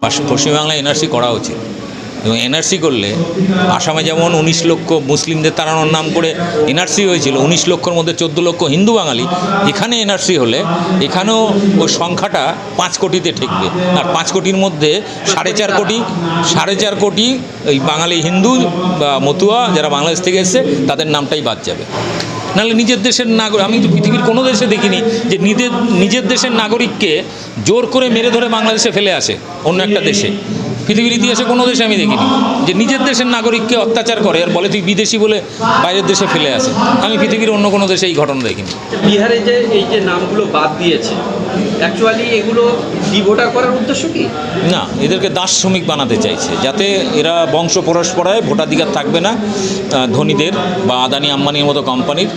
পাশ- পশ্চিমবাংলায় এনআরসি করা উচিত। এবং এনআরসি করলে আসামে যেমন উনিশ লক্ষ মুসলিমদের তাড়ানোর নাম করে এনআরসি হয়েছিল, উনিশ লক্ষর মধ্যে চোদ্দ লক্ষ হিন্দু বাঙালি, এখানে এনআরসি হলে এখানেও ওই সংখ্যাটা পাঁচ কোটিতে ঠেকবে। আর পাঁচ কোটির মধ্যে সাড়ে চার কোটি, সাড়ে চার কোটি ওই বাঙালি হিন্দু বা মতুয়া যারা বাংলাদেশ থেকে এসছে, তাদের নামটাই বাদ যাবে। নাহলে নিজের দেশের নাগরিক আমি তো পৃথিবীর কোনো দেশে দেখিনি যে নিজের নিজের দেশের নাগরিককে জোর করে মেরে ধরে বাংলাদেশে ফেলে আসে অন্য একটা দেশে। পৃথিবীর ইতিহাসে কোনো দেশে আমি দেখিনি যে নিজের দেশের নাগরিককে অত্যাচার করে। আর বলে তুই বিদেশি বলে বাইরের দেশে ফেলে আসে। আমি পৃথিবীর অন্য কোনো দেশে এই ঘটনা দেখিনি। বিহারে যে এই যে নামগুলো বাদ দিয়েছে অ্যাকচুয়ালি এগুলো ডিভোটার করার উদ্দেশ্য কি? না, এদেরকে দাস শ্রমিক বানাতে চাইছে, যাতে এরা বংশ পরস্পরায় ভোটাধিকার থাকবে না ধনীদের বা আদানি আম্বানির মতো কোম্পানির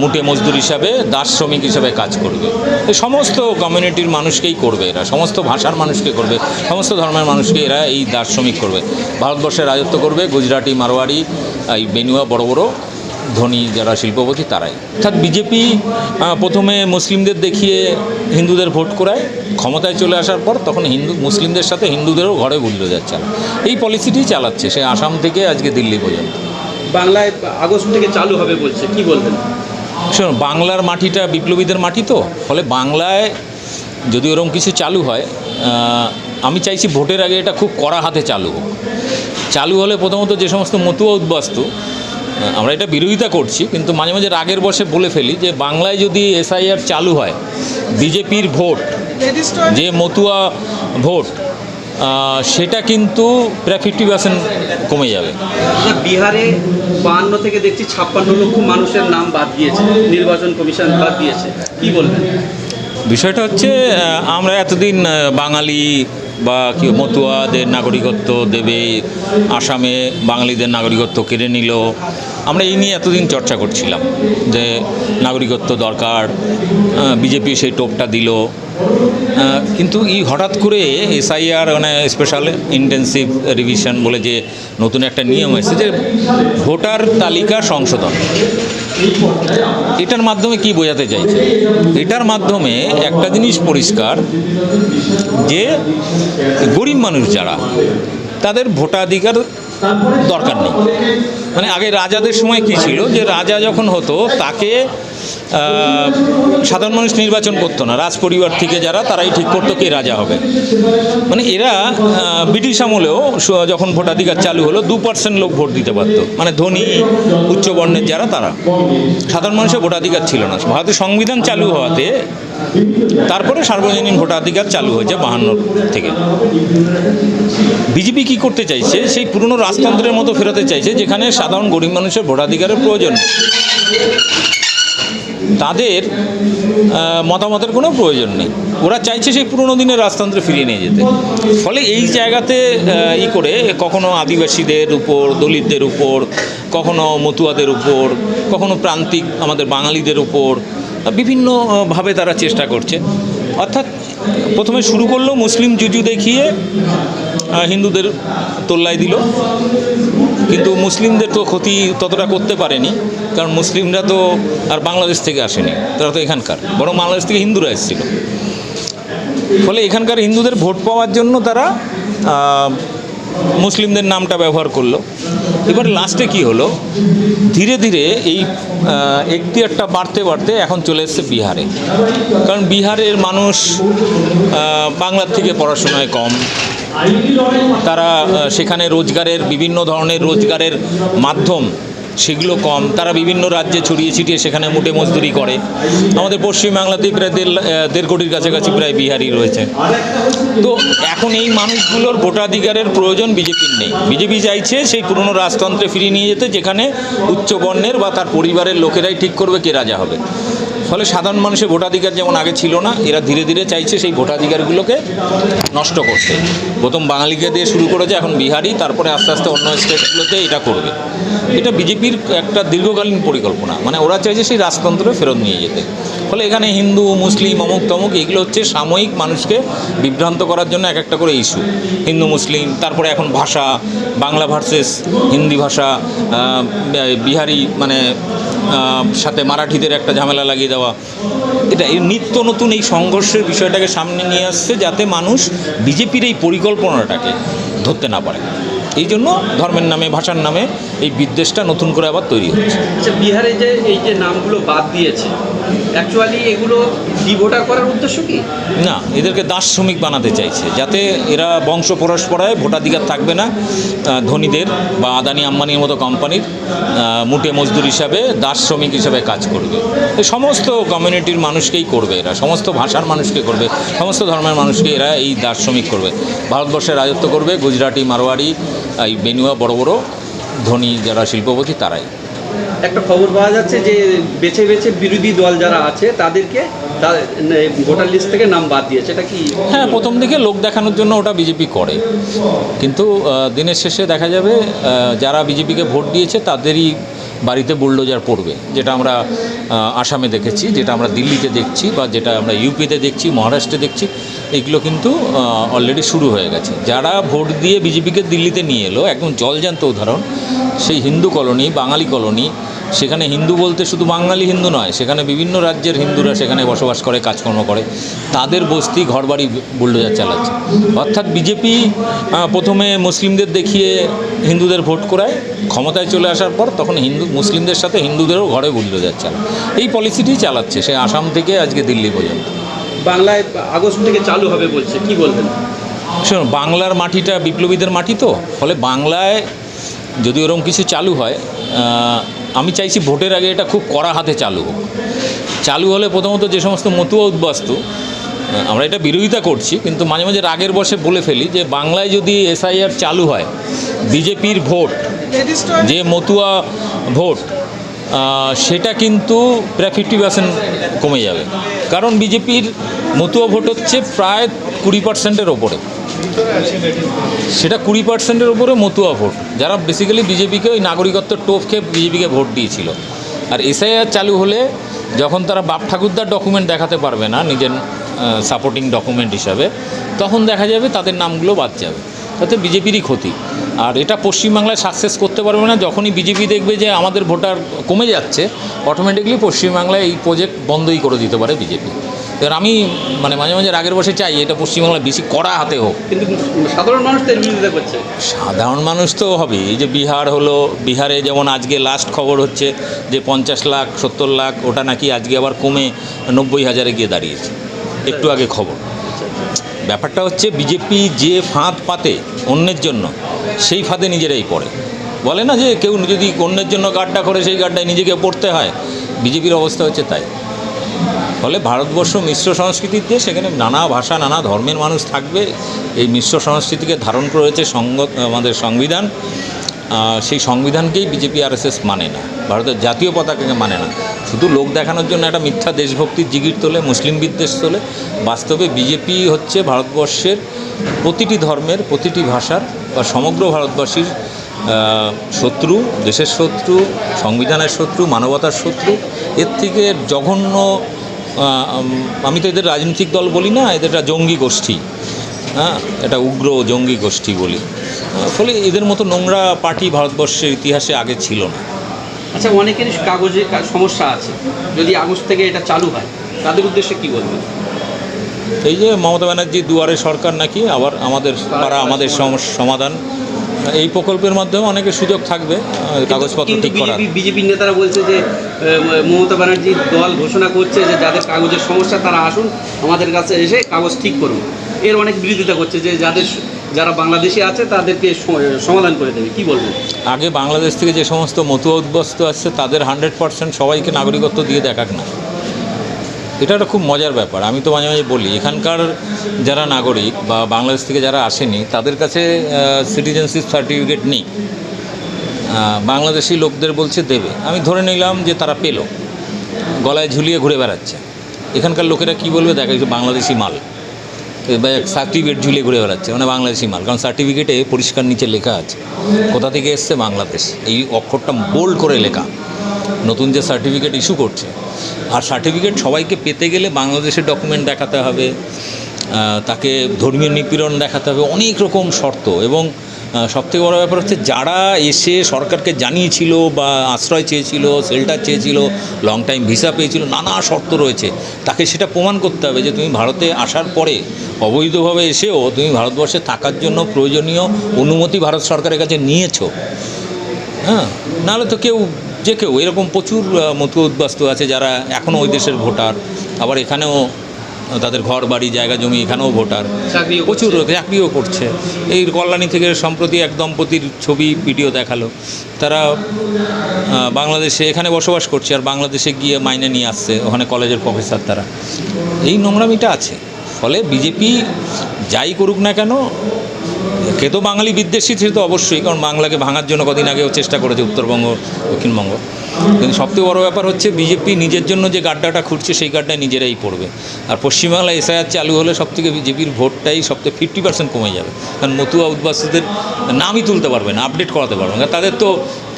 মুটে মজদুর হিসাবে দাস শ্রমিক হিসাবে কাজ করবে। এই সমস্ত কমিউনিটির মানুষকেই করবে এরা, সমস্ত ভাষার মানুষকে করবে, সমস্ত ধর্মের মানুষকে এরা এই দাস শ্রমিক করবে। ভারতবর্ষে রাজত্ব করবে, গুজরাটি, মারোয়ারি এই বেনুয়া, বড় বড় ধনী যারা শিল্পপতি তারাই। অর্থাৎ বিজেপি প্রথমে মুসলিমদের দেখিয়ে হিন্দুদের ভোট করায় ক্ষমতায় চলে আসার পর তখন হিন্দু মুসলিমদের সাথে হিন্দুদেরও ঘরে বুল্ডোজার চালায় এই পলিসিটি চালাচ্ছে সে আসাম থেকে আজকে দিল্লি পর্যন্ত। বাংলায় আগস্ট থেকে চালু হবে বলছে কি বলবেন? শোনো বাংলার মাটিটা বিপ্লবীদের মাটি তো ফলে বাংলায় যদি ওরকম কিছু চালু হয় আমি চাইছি ভোটের আগে এটা খুব কড়া হাতে চালু হোক। চালু হলে প্রথমত যে সমস্ত মতুয়া উদ্বাস্তু আমরা এটা বিরোধিতা করছি কিন্তু মাঝে মাঝে রাগের বসে বলে ফেলি যে বাংলায় যদি এসআইআর চালু হয় বিজেপির ভোট যে মতুয়া ভোট সেটা কিন্তু প্রায় ফিফটি পার্সেন্ট কমে যাবে। বিহারে বাহান্ন থেকে দেখছি ছাপ্পান্ন লক্ষ মানুষের নাম বাদ দিয়েছে নির্বাচন কমিশন বাদ দিয়েছে কি বলবেন? বিষয়টা হচ্ছে আমরা এতদিন বাঙালি বা কি মতুয়াদের নাগরিকত্ব দেবে, আসামে বাঙালিদের নাগরিকত্ব কেড়ে নিল। আমরা এই নিয়ে এতদিন চর্চা করছিলাম যে নাগরিকত্ব দরকার বিজেপি সেই টোপটা দিল। কিন্তু এই হঠাৎ করে এসআইআর মানে স্পেশাল ইন্টেন্সিভ রিভিশন বলে যে নতুন একটা নিয়ম এসেছে যে ভোটার তালিকা সংশোধন। এটার মাধ্যমে কি বোঝাতে চাইছে? এটার মাধ্যমে একটা জিনিস পরিষ্কার, যে গরিব মানুষ যারা, তাদের ভোটাধিকার দরকার নেই। মানে আগে রাজাদের সময় কি ছিল? যে রাজা যখন হতো, তাকে সাধারণ মানুষ নির্বাচন করতো না। রাজ পরিবার থেকে যারা, তারাই ঠিক করতো কে রাজা হবে। মানে এরা ব্রিটিশ আমলেও যখন ভোটাধিকার চালু হলো, দু পার্সেন্ট লোক ভোট দিতে পারতো। মানে ধনী উচ্চবর্ণের যারা, তারা। সাধারণ মানুষের ভোটাধিকার ছিল না। ভারতের সংবিধান চালু হওয়াতে, তারপরে সার্বজনীন ভোটাধিকার চালু হয়েছে বাহান্ন থেকে। বিজেপি কি করতে চাইছে? সেই পুরনো রাজতন্ত্রের মতো ফেরাতে চাইছে, যেখানে সাধারণ গরিব মানুষের ভোটাধিকারের প্রয়োজন। তাদের মতামতের কোনো প্রয়োজন নেই। ওরা চাইছে সেই পুরনো দিনের রাজতন্ত্রে ফিরিয়ে নিয়ে যেতে। ফলে এই জায়গাতে ই করে কখনো আদিবাসীদের উপর, দলিতদের উপর, কখনো মতুয়াদের উপর, কখনো প্রান্তিক আমাদের বাঙালিদের উপর বিভিন্নভাবে তারা চেষ্টা করছে। অর্থাৎ প্রথমে শুরু করল মুসলিম জুজু দেখিয়ে হিন্দুদের তোল্লাই দিল। কিন্তু মুসলিমদের তো ক্ষতি ততটা করতে পারেনি, কারণ মুসলিমরা তো আর বাংলাদেশ থেকে আসেনি, তারা তো এখানকার, বরং বাংলাদেশ থেকে হিন্দুরা এসেছিল। ফলে এখানকার হিন্দুদের ভোট পাওয়ার জন্য তারা মুসলিমদের নামটা ব্যবহার করল। এবার লাস্টে কি হলো? ধীরে ধীরে এই এখতিয়ারটা বাড়তে বাড়তে এখন চলে এসছে বিহারে। কারণ বিহারের মানুষ বাংলার থেকে পড়াশোনায় কম। তারা সেখানে রোজগারের বিভিন্ন ধরনের রোজগারের মাধ্যম সেগুলো কম। তারা বিভিন্ন রাজ্যে ছড়িয়ে ছিটিয়ে সেখানে মুটে মজদুরি করে। আমাদের পশ্চিমবাংলাতেই প্রায় দেড় দেড় কোটির কাছাকাছি প্রায় বিহারি রয়েছে। তো এখন এই মানুষগুলোর ভোটাধিকারের প্রয়োজন বিজেপির নেই। বিজেপি চাইছে সেই পুরনো রাজতন্ত্রে ফিরিয়ে নিয়ে যেতে, যেখানে উচ্চবর্ণের বা তার পরিবারের লোকেরাই ঠিক করবে কে রাজা হবে। ফলে সাধারণ মানুষের ভোটাধিকার যেমন আগে ছিল না, এরা ধীরে ধীরে চাইছে সেই ভোটাধিকারগুলোকে নষ্ট করতে। প্রথম বাঙালিকে দিয়ে শুরু করেছে, এখন বিহারি, তারপরে আস্তে আস্তে অন্য স্টেটগুলোতে এটা করবে। এটা বিজেপির একটা দীর্ঘকালীন পরিকল্পনা মানে ওরা চাইছে সেই রাজতন্ত্রে ফেরত নিয়ে যেতে। ফলে এখানে হিন্দু, মুসলিম, অমুক তমুক, এগুলো হচ্ছে সাময়িক মানুষকে বিভ্রান্ত করার জন্য এক একটা করে ইস্যু। হিন্দু, মুসলিম, তারপরে এখন ভাষা, বাংলা ভার্সেস, হিন্দি ভাষা বিহারি মানে সাথে মারাঠিদের একটা ঝামেলা লাগিয়ে দেওয়া। এটা এই নিত্য নতুন এই সংঘর্ষের বিষয়টাকে সামনে নিয়ে আসছে যাতে মানুষ বিজেপির এই পরিকল্পনাটাকে ধরতে না পারে। এই জন্য ধর্মের নামে ভাষার নামে এই বিদ্বেষটা নতুন করে আবার তৈরি হচ্ছে। আচ্ছা বিহারে যে এই যে নামগুলো বাদ দিয়েছে অ্যাকচুয়ালি এগুলো ডিভোটার করার উদ্দেশ্য কি? না এদেরকে দাস শ্রমিক বানাতে চাইছে যাতে এরা বংশ পরস্পরায় ভোটাধিকার থাকবে না ধনীদের বা আদানি আম্বানির মতো কোম্পানির মুটে মজদুর হিসাবে দাস শ্রমিক হিসাবে কাজ করবে। এই সমস্ত কমিউনিটির মানুষকেই করবে এরা সমস্ত ভাষার মানুষকে করবে সমস্ত ধর্মের মানুষকে এরা এই দাস শ্রমিক করবে। ভারতবর্ষে রাজত্ব করবে গুজরাটি মারোয়ারি এই বেনুয়া বড় বড় ধনী যারা শিল্পপতি তারাই। একটা খবর পাওয়া যাচ্ছে যে বেছে বেছে বিরোধী দল যারা আছে তাদেরকে ভোটার লিস্ট থেকে নাম বাদ দিয়েছে। এটা কি হ্যাঁ প্রথম দিকে লোক দেখানোর জন্য ওটা বিজেপি করে। কিন্তু দিনের শেষে দেখা যাবে যারা বিজেপিকে ভোট দিয়েছে তাদেরই বাড়িতে বুলডোজার পড়বে, যেটা আমরা আসামে দেখেছি, যেটা আমরা দিল্লিতে দেখছি বা যেটা আমরা ইউপিতে দেখছি, মহারাষ্ট্রে দেখছি, এগুলো কিন্তু অলরেডি শুরু হয়ে গেছে। যারা ভোট দিয়ে বিজেপিকে দিল্লিতে নিয়ে এলো, একদম জলজান্ত উদাহরণ, সেই হিন্দু কলোনি, বাঙালি কলোনি সেখানে হিন্দু বলতে শুধু বাঙালি হিন্দু নয় সেখানে বিভিন্ন রাজ্যের হিন্দুরা সেখানে বসবাস করে কাজকর্ম করে। তাদের বস্তি ঘরবাড়ি বুলডোজার চালাচ্ছে। অর্থাৎ বিজেপি প্রথমে মুসলিমদের দেখিয়ে হিন্দুদের ভোট করায় ক্ষমতায় চলে আসার পর তখন হিন্দু মুসলিমদের সাথে হিন্দুদেরও ঘরে বুলডোজার চালায়। এই পলিসিটি চালাচ্ছে সে আসাম থেকে আজকে দিল্লি পর্যন্ত। বাংলায় আগস্ট থেকে চালু হবে বলছে কি বলবেন? শোনো বাংলার মাটিটা বিপ্লবীদের মাটি তো ফলে বাংলায় যদি ওরকম কিছু চালু হয় আমি চাইছি ভোটের আগে এটা খুব কড়া হাতে চালু হোক। চালু হলে প্রথমত যে সমস্ত মতুয়া উদ্বাস্তু আমরা এটা বিরোধিতা করছি, কিন্তু মাঝে মাঝে রাগের বসে বলে ফেলি যে বাংলায় যদি এসআইআর চালু হয়, বিজেপির ভোট, যে মতুয়া ভোট সেটা কিন্তু প্রায় ফিফটি পার্সেন্ট কমে যাবে। কারণ বিজেপির মতুয়া ভোট হচ্ছে প্রায় কুড়ি পার্সেন্টের ওপরে। সেটা কুড়ি পার্সেন্টের উপরে মতুয়া ভোট। যারা বেসিক্যালি বিজেপিকে ওই নাগরিকত্ব টোপ খেয়ে বিজেপিকে ভোট দিয়েছিল। আর এসআইআর চালু হলে যখন তারা বাপ ঠাকুরদার ডকুমেন্ট দেখাতে পারবে না, নিজের সাপোর্টিং ডকুমেন্ট হিসাবে, তখন দেখা যাবে তাদের নামগুলো বাদ যাবে। তাতে বিজেপিরই ক্ষতি। আর এটা পশ্চিমবাংলায় সাকসেস করতে পারবে না। যখনই বিজেপি দেখবে যে আমাদের ভোটার কমে যাচ্ছে অটোমেটিকলি পশ্চিমবাংলায় এই প্রজেক্ট বন্ধই করে দিতে পারে বিজেপি এবার আমি মানে মাঝে মাঝে রাগের বসে চাই এটা পশ্চিমবাংলায় বেশি কড়া হাতে হোক। কিন্তু সাধারণ মানুষ তো বিরোধিতা করছে সাধারণ মানুষ তো হবে। এই যে বিহার হলো বিহারে যেমন আজকে লাস্ট খবর হচ্ছে যে পঞ্চাশ লাখ সত্তর লাখ ওটা নাকি আজকে আবার কমে নব্বই হাজারে গিয়ে দাঁড়িয়েছে। একটু আগে খবর। ব্যাপারটা হচ্ছে বিজেপি যে ফাঁদ পাতে অন্যের জন্য সেই ফাঁদে নিজেরাই পড়ে। বলে না যে কেউ যদি অন্যের জন্য গাড্ডা করে সেই গাড্ডায় নিজেকে পড়তে হয়। বিজেপির অবস্থা হচ্ছে তাই। ফলে ভারতবর্ষ মিশ্র সংস্কৃতির দেশ, সেখানে নানা ভাষা, নানা ধর্মের মানুষ থাকবে। এই মিশ্র সংস্কৃতিকে ধারণ করেছে সঙ্গ, আমাদের সংবিধান। সেই সংবিধানকেই বিজেপি আরএসএস মানে না। ভারতের জাতীয় পতাকাকে মানে না। শুধু লোক দেখানোর জন্য একটা মিথ্যা দেশভক্তির জিগির তোলে, মুসলিম বিদ্বেষ তোলে। বাস্তবে বিজেপি হচ্ছে ভারতবর্ষের প্রতিটি ধর্মের, প্রতিটি ভাষার বা সমগ্র ভারতবাসীর শত্রু, দেশের শত্রু, সংবিধানের শত্রু, মানবতার শত্রু। এর থেকে জঘন্য আমি তো এদের রাজনৈতিক দল বলি না এদের একটা জঙ্গি গোষ্ঠী। হ্যাঁ এটা উগ্র জঙ্গি গোষ্ঠী বলি। ফলে এদের মতো নোংরা পার্টি ভারতবর্ষের ইতিহাসে আগে ছিল না। আচ্ছা অনেকেরই কাগজে সমস্যা আছে। যদি আগস্ট থেকে এটা চালু হয় তাদের উদ্দেশ্যে কি বলবেন? এই যে মমতা ব্যানার্জি দুয়ারে সরকার নাকি আবার আমাদের পাড়া আমাদের সমস্যা সমাধান। এই প্রকল্পের মাধ্যমে অনেকের সুযোগ থাকবে কাগজপত্র ঠিক করার। বিজেপি নেতারা বলছে যে মমতা ব্যানার্জির দল ঘোষণা করছে যে যাদের কাগজের সমস্যা তারা আসুন আমাদের কাছে এসে কাগজ ঠিক করুন। এর অনেক বিরোধিতা করছে যে যাদের যারা বাংলাদেশে আছে তাদেরকে সমাধান করে দেবে। কি বলবেন? আগে বাংলাদেশ থেকে যে সমস্ত মতুয়া উদ্বস্ত আসছে তাদের হান্ড্রেড পার্সেন্ট সবাইকে নাগরিকত্ব দিয়ে দেখাক না। এটা একটা খুব মজার ব্যাপার। আমি তো মাঝে মাঝে বলি, এখানকার যারা নাগরিক বা বাংলাদেশ থেকে যারা আসেনি, তাদের কাছে সিটিজেনশিপ সার্টিফিকেট নেই। বাংলাদেশি লোকদের বলছে দেবে। আমি ধরে নিলাম যে তারা পেল। গলায় ঝুলিয়ে ঘুরে বেড়াচ্ছে। এখানকার লোকেরা কি বলবে? দেখা যাচ্ছে বাংলাদেশি মাল। সার্টিফিকেট ঝুলিয়ে ঘুরে বেড়াচ্ছে মানে বাংলাদেশি মাল। কারণ সার্টিফিকেটে পরিষ্কার নিচে লেখা আছে, কোথা থেকে এসছে? বাংলাদেশ। এই অক্ষরটা বোল্ড করে লেখা। নতুন যে সার্টিফিকেট ইস্যু করছে। আর সার্টিফিকেট সবাইকে পেতে গেলে বাংলাদেশের ডকুমেন্ট দেখাতে হবে তাকে ধর্মীয় নিপীড়ন দেখাতে হবে, অনেক রকম শর্ত। এবং সবথেকে বড় ব্যাপার হচ্ছে যারা এসে সরকারকে জানিয়েছিল বা আশ্রয় চেয়েছিল শেল্টার চেয়েছিল লং টাইম ভিসা পেয়েছিল, নানা শর্ত রয়েছে। তাকে সেটা প্রমাণ করতে হবে যে তুমি ভারতে আসার পরে অবৈধভাবে এসেও তুমি ভারতবর্ষে থাকার জন্য প্রয়োজনীয় অনুমতি ভারত সরকারের কাছে নিয়েছো। হ্যাঁ নাহলে তো কেউ যে কেউ এরকম প্রচুর মতো উদ্বাস্তু আছে যারা এখনও ওই দেশের ভোটার। আবার এখানেও তাদের ঘর বাড়ি জায়গা জমি এখানেও ভোটার। প্রচুর। চাকরিও করছে। এই কল্যাণী থেকে সম্প্রতি এক দম্পতির ছবি ভিডিও দেখাল। তারা বাংলাদেশে এখানে বসবাস করছে আর বাংলাদেশে গিয়ে মাইনে নিয়ে আসছে ওখানে কলেজের প্রফেসর তারা। এই নোংরামিটা আছে। ফলে বিজেপি যাই করুক না কেন কে তো বাঙালি বিদ্বেষী সে তো অবশ্যই, কারণ বাংলাকে ভাঙার জন্য কদিন আগেও চেষ্টা করেছে উত্তরবঙ্গ, দক্ষিণবঙ্গ। কিন্তু সবথেকে বড় ব্যাপার হচ্ছে বিজেপি নিজের জন্য যে গাড্ডাটা খুঁড়ছে, সেই গাড্ডায় নিজেরাই পড়বে। আর পশ্চিমবাংলায় এসআইআর চালু হলে সবথেকে বিজেপির ভোটটাই সবথেকে ফিফটি পার্সেন্ট কমে যাবে। কারণ মতুয়া উদ্বাস্তুদের নামই তুলতে পারবে না আপডেট করাতে পারবে না। তাদের তো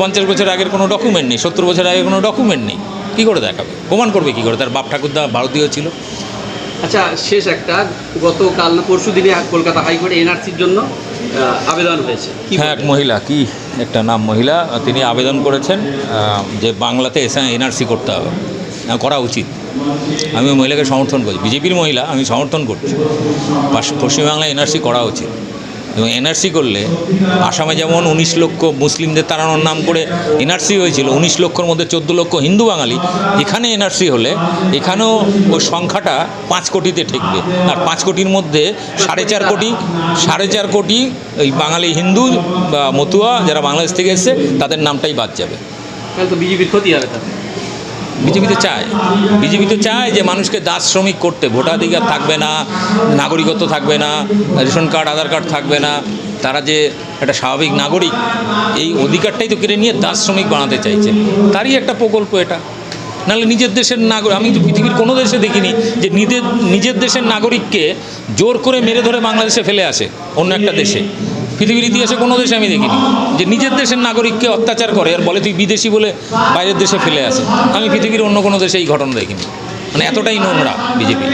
পঞ্চাশ বছর আগের কোনো ডকুমেন্ট নেই, সত্তর বছর আগের কোনো ডকুমেন্ট নেই। কী করে দেখাবে? প্রমাণ করবে কী করে? তার বাপ ঠাকুরদা ভারতীয় ছিল। আচ্ছা শেষ একটা। গতকাল পরশু দিনে কলকাতা হাইকোর্টে এনআরসির জন্য আবেদন হয়েছে। হ্যাঁ এক মহিলা কি? একটা নাম মহিলা তিনি আবেদন করেছেন যে বাংলাতে এসে এনআরসি করতে হবে। করা উচিত। আমি মহিলাকে সমর্থন করছি। বিজেপির মহিলা আমি সমর্থন করছি। পাশ- পশ্চিমবাংলায় এনআরসি করা উচিত। এবং এনআরসি করলে আসামে যেমন উনিশ লক্ষ মুসলিমদের তাড়ানোর নাম করে এনআরসি হয়েছিল, উনিশ লক্ষর মধ্যে চোদ্দ লক্ষ হিন্দু বাঙালি, এখানে এনআরসি হলে এখানেও ওই সংখ্যাটা পাঁচ কোটিতে ঠেকবে। আর পাঁচ কোটির মধ্যে সাড়ে চার কোটি, সাড়ে চার কোটি ওই বাঙালি হিন্দু বা মতুয়া যারা বাংলাদেশ থেকে এসছে, তাদের নামটাই বাদ যাবে। তাহলে তো বিজেপির ক্ষতি হবে তাতে। বিজেপি তো চায়। বিজেপি তো চায় যে মানুষকে দাস শ্রমিক করতে। ভোটাধিকার থাকবে না, নাগরিকত্ব থাকবে না, রেশন কার্ড, আধার কার্ড থাকবে না। তারা যে একটা স্বাভাবিক নাগরিক, এই অধিকারটাই তো কেড়ে নিয়ে দাস শ্রমিক বানাতে চাইছে। তারই একটা প্রকল্প এটা। নাহলে নিজের দেশের নাগরিক, আমি তো পৃথিবীর কোনো দেশে দেখিনি যে নিজের নিজের দেশের নাগরিককে জোর করে মেরে ধরে বাংলাদেশে ফেলে আসে অন্য একটা দেশে। পৃথিবীর ইতিহাসে কোনো দেশে আমি দেখিনি। যে নিজের দেশের নাগরিককে অত্যাচার করে আর বলে তুই বিদেশি বলে বাইরের দেশে ফেলে আসে। আমি পৃথিবীর অন্য কোনো দেশে এই ঘটনা দেখিনি। মানে এতটাই নোংরা বিজেপি।